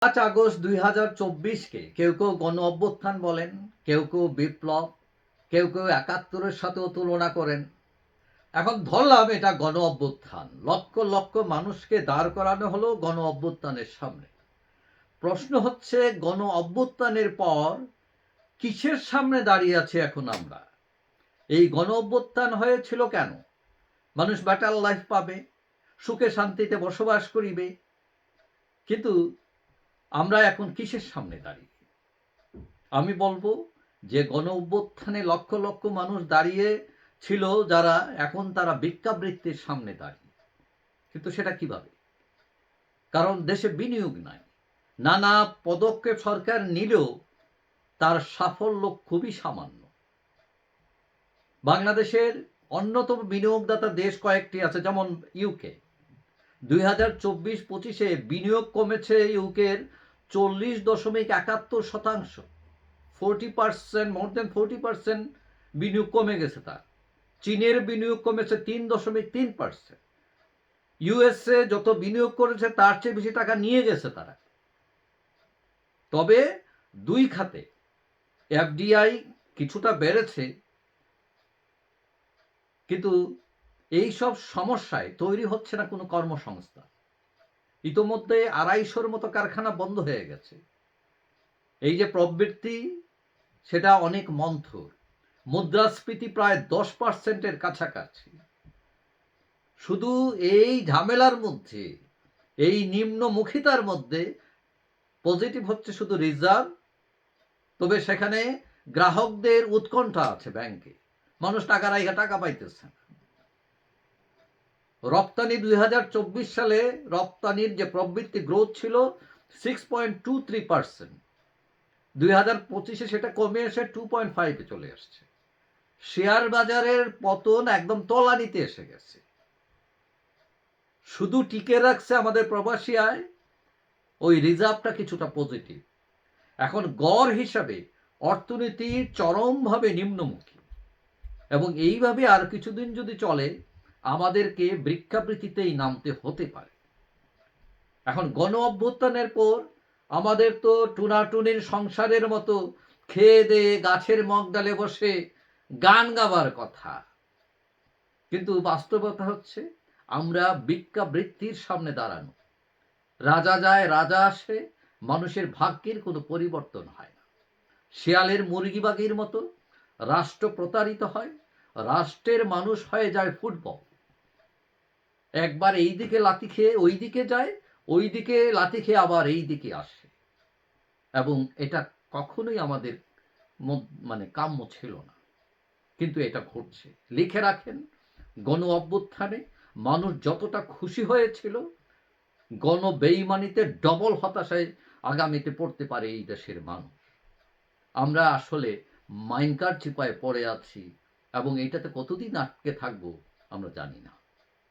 পাঁচ আগস্ট দুই হাজার চব্বিশকে কেউ কেউ গণ অভ্যুত্থান বলেন, কেউ কেউ বিপ্লব, কেউ কেউ একাত্তরের সাথেও তুলনা করেন। এখন ধরলাম এটা গণ অভ্যুত্থান। লক্ষ লক্ষ মানুষকে দাঁড় করানো হলো গণ অভ্যুত্থানের সামনে। প্রশ্ন হচ্ছে, গণ অভ্যুত্থানের পর কিসের সামনে দাঁড়িয়ে আছে এখন আমরা? এই গণ অভ্যুত্থান হয়েছিল কেন? মানুষ বেটার লাইফ পাবে, সুখে শান্তিতে বসবাস করিবে। কিন্তু আমরা এখন কিসের সামনে দাঁড়িয়ে? আমি বলব যে গণ অভ্যুত্থানে লক্ষ লক্ষ মানুষ দাঁড়িয়ে ছিল যারা এখন তারা ভিক্ষাবৃত্তির সামনে দাঁড়িয়ে। কিন্তু সেটা কীভাবে? কারণ দেশে বিনিয়োগ নাই। নানা পদক্ষেপ সরকার নিলেও তার সাফল্য খুবই সামান্য। বাংলাদেশের অন্যতম বিনিয়োগদাতা দেশ কয়েকটি আছে, যেমন ইউকে। দুই হাজার চব্বিশ পঁচিশে বিনিয়োগ কমেছে ইউকের চল্লিশ দশমিক একাত্তর শতাংশ। Forty percent more than forty percent বিনিয়োগ কমে গেছে তার। চীনের বিনিয়োগ কমেছে তিন দশমিক তিন পার্সেন্ট ইউএসএ যত বিনিয়োগ করেছে, তার চেয়ে বেশি টাকা নিয়ে গেছে তারা। তবে দুই খাতে এফডিআই কিছুটা বেড়েছে, কিন্তু এই সব সমস্যায় তৈরি হচ্ছে না কোনো কর্মসংস্থান। ইতোমধ্যে আড়াইশোর মতো কারখানা বন্ধ হয়ে গেছে। এই যে প্রবৃত্তি, সেটা অনেক মন্থর। মুদ্রাস্ফীতি প্রায় দশ পার্সেন্টের কাছাকাছি। শুধু এই ঝামেলার মধ্যে, এই নিম্নমুখিতার মধ্যে পজিটিভ হচ্ছে শুধু রিজার্ভ তবে সেখানে গ্রাহকদের উৎকণ্ঠা আছে ব্যাংকে। মানুষ টাকা রাইখা টাকা পাইতেছে না। রপ্তানি দুই হাজার চব্বিশ সালে রপ্তানির যে প্রবৃত্তি গ্রোথ ছিল six point two three percent দুই হাজার পঁচিশে সেটা কমে এসে টু পয়েন্ট ফাইভে চলে আসছে। শেয়ার বাজারের পতন একদম তলানিতে এসে গেছে। শুধু টিকে রাখছে আমাদের প্রবাসী আয়, ওই রিজার্ভটা কিছুটা পজিটিভ এখন গড় হিসাবে অর্থনীতি চরমভাবে নিম্নমুখী। এবং এইভাবে আর কিছুদিন যদি চলে আমাদেরকে বৃক্ষাবৃত্তিতেই নামতে হতে পারে। এখন গণ অভ্যুত্থানের পর আমাদের তো টুনাটুনির সংসারের মতো খেয়ে দেয়ে গাছের মগডালে বসে গান গাবার কথা। কিন্তু বাস্তবতা হচ্ছে আমরা ভিক্ষাবৃত্তির সামনে দাঁড়ানো। রাজা যায়, রাজা আসে, মানুষের ভাগ্যের কোনো পরিবর্তন হয় না। শিয়ালের মুরগিবাগির মতো রাষ্ট্র প্রতারিত হয়, রাষ্ট্রের মানুষ হয়ে যায় ফুটবল। একবার এই দিকে লাথি খেয়ে ওই দিকে যায়, ওই দিকে লাথি খেয়ে আবার এই দিকে আসে। এবং এটা কখনোই আমাদের মদ- মানে কাম্য ছিল না। কিন্তু এটা ঘটছে। লিখে রাখেন, গণ অভ্যুত্থানে মানুষ যতটা খুশি হয়েছিল, গণ বেইমানিতে ডবল হতাশায় আগামীতে পড়তে পারে এই দেশের মানুষ। আমরা আসলে মাইনকার চিপায় পড়ে আছি এবং এটাতে কতদিন আটকে থাকব আমরা জানি না।